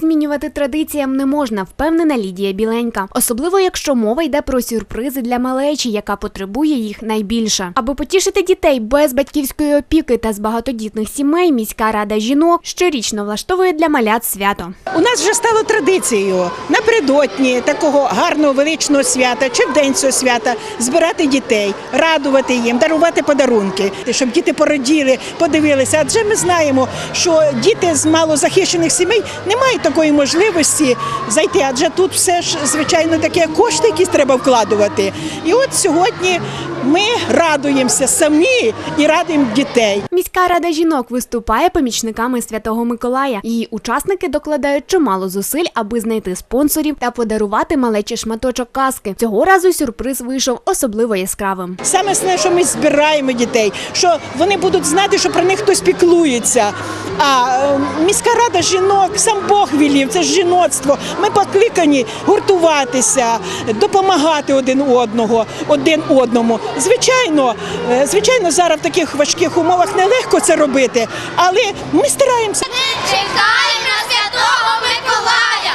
Змінювати традиціям не можна, впевнена Лідія Біленька. Особливо, якщо мова йде про сюрпризи для малечі, яка потребує їх найбільше. Аби потішити дітей без батьківської опіки та з багатодітних сімей, міська рада жінок щорічно влаштовує для малят свято. У нас вже стало традицією напередодні такого гарного величного свята чи в день цього свята збирати дітей, радувати їм, дарувати подарунки, щоб діти пораділи, подивилися. Адже ми знаємо, що діти з малозахищених сімей не мають такої можливості зайти. Адже тут все ж звичайно таке кошти, які треба вкладувати. І от сьогодні ми радуємося самі і радуємо дітей. Міська рада жінок виступає помічниками Святого Миколая. Її учасники докладають чимало зусиль, аби знайти спонсорів та подарувати малечі шматочок казки. Цього разу сюрприз вийшов особливо яскравим. Саме основне, що ми збираємо дітей, що вони будуть знати, що про них хтось піклується. А е, міська рада жінок, сам Бог вілів, це ж жіноцтво. Ми покликані гуртуватися, допомагати один одного, один одному. Звичайно, е, звичайно, зараз в таких важких умовах нелегко це робити, але ми стараємося. Чекаємо на Святого Миколая!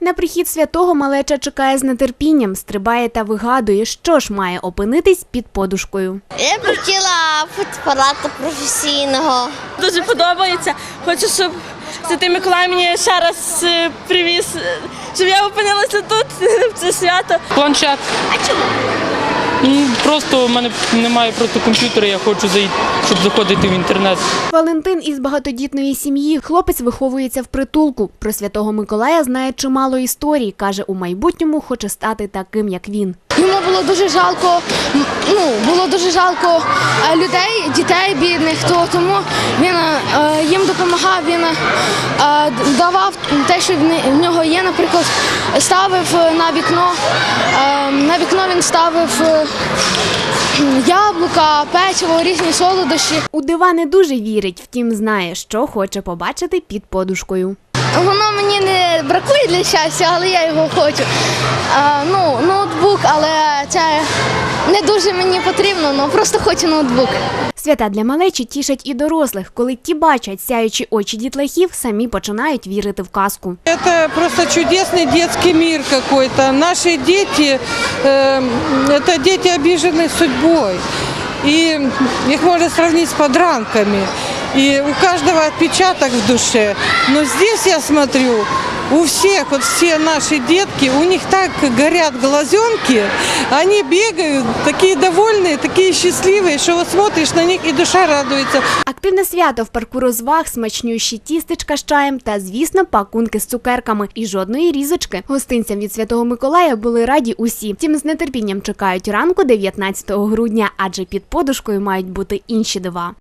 На прихід святого малеча чекає з нетерпінням, стрибає та вигадує, що ж має опинитись під подушкою. Я б хотіла фотоапарата професійного. Дуже подобається. Хочу, щоб Святий Миколай мені ще раз е, привіз, е, щоб я опинилася тут в це свято. Планшет. А чому? Просто в мене немає просто комп'ютера, я хочу зайти, щоб заходити в інтернет. Валентин із багатодітної сім'ї. Хлопець виховується в притулку. Про святого Миколая знає чимало історій. каже, у майбутньому хоче стати таким, як він. Йому було дуже жалко, ну було дуже жалко е, людей, дітей бідних. То тому він е, їм допомагав. Він е, давав те, що в нього є. Наприклад, ставив на вікно. е, На вікно він ставив е, яблука, печиво, різні солодощі. У дива не дуже вірить, втім знає, що хоче побачити під подушкою. Воно мені не бракує для щастя, але я його хочу. А, ну, ноутбук, але це не дуже мені потрібно, ну просто хочу ноутбук. Свята для малечі тішать і дорослих. Коли ті бачать сяючі очі дітлахів, самі починають вірити в казку. Это просто чудесный детский мир какой-то. Наши дети, э, это дети обижены судьбой. И их можно сравнить с подранками. И у каждого отпечаток в душе. Но здесь я смотрю, у всех, вот все наши детки, у них так горят глазенки, они бегают, такие довольные, такие счастливые, что вот смотришь на них и душа радуется. Активне свято в парку розваг, смачнющі тістечка з чаєм та, звісно, пакунки з цукерками і жодної різочки. Гостинцям від Святого Миколая були раді усі. Втім, з нетерпінням чекають ранку 19 грудня, адже під подушкою мають бути інші дива.